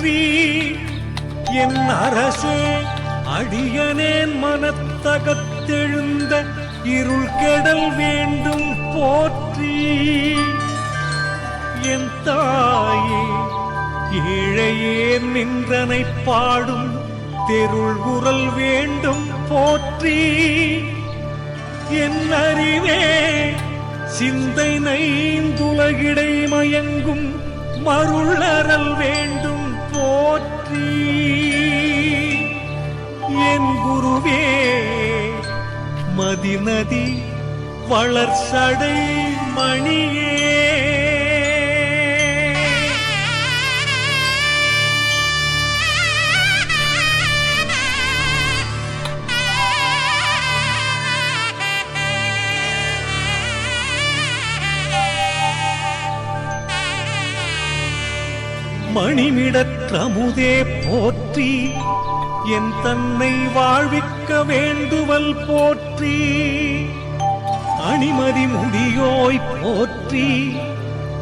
போற்றி என் அரசே அடியனேன் மனத்தகத்தெழுந்த இருள் கெடல் வேண்டும் போற்றி. என் தாயே ஏழையே நின்றனை பாடும் தெருள் குரல் வேண்டும் போற்றி. என் அறிவே சிந்தை நைந்துலகிடை மயங்கும் மருளறல் வேண்டும் போற்றி. என் குருவே மதிநதி வளர்ச்சடை மணியே. மணிமிடற்றமுதே போற்றி. என் தன்னை வாழ்விக்க வேண்டுவல் போற்றி. அணிமதி முடியோய் போற்றி.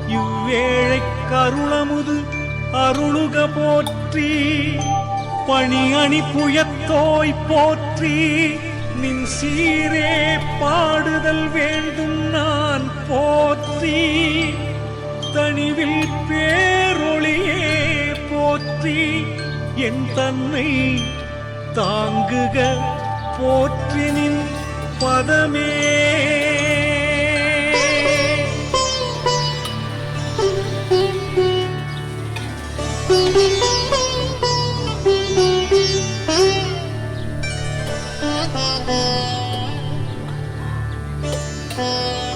இவ்வேழை கருளமுது அருளுக போற்றி. பணி அணி புயத்தோய் போற்றி. நின் சீரே பாடுதல் வேண்டும் நான் போற்றி. தனிவில் பேரொளியே போற்றி என் தன்னை தாங்குக போற்றினின் பதமே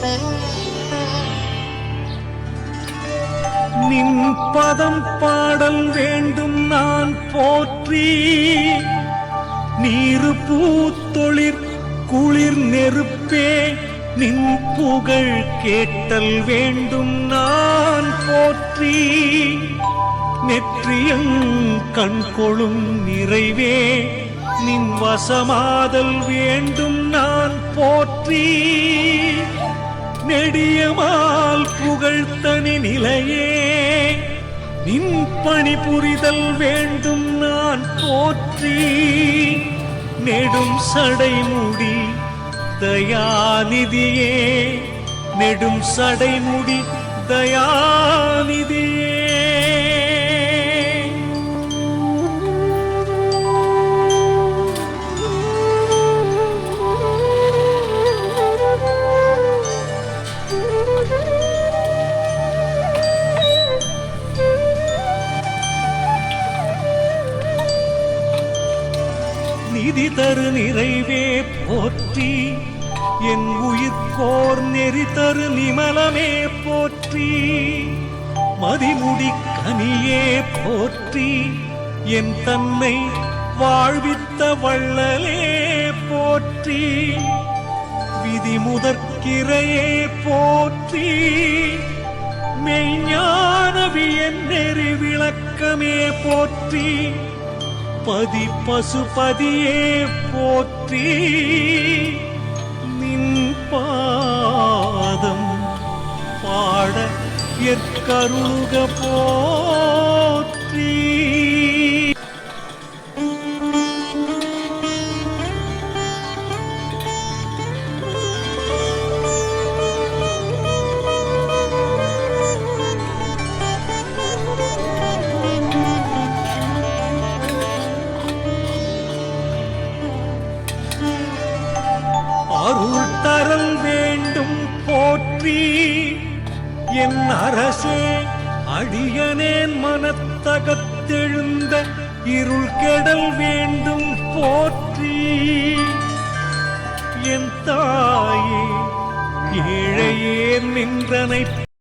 Thank you. நின் பதம் பாடல் வேண்டும் நான் போற்றி. நீரு பூத்தொழிற் குளிர் நெருப்பே நின் புகழ் கேட்டல் வேண்டும் நான் போற்றி. நெற்றியங் கண்கொழும் நிறைவே நின் வசமாதல் வேண்டும் நான் போற்றி. நெடியமால் புகழ்த்தனி நிலையே. நின் பணி புரிதல் வேண்டும் நான் போற்றி. நெடும் சடைமுடி தயாநிதியே. நெடும் சடைமுடி தயாநிதியே. நிதி தரு நிறைவே போற்றி. என் உயிர்கோர் நெறி தரு நிமலமே போற்றி. மதிமுடி கனியே போற்றி. என் தன்னை வாழ்வித்த வள்ளலே போற்றி. விதி முதற்கிரையே போற்றி. மெய்ஞானவியன் நெறி விளக்கமே போற்றி. பதி பசுபதியே போற்றி நின் பாதம் பாட எற்கருளுக போற்றி. என் அரசே அடியனேன் மனத்தகத்தெழுந்த இருள் கெடல் வேண்டும் போற்றி. என் தாயே ஏழையே நின்றனை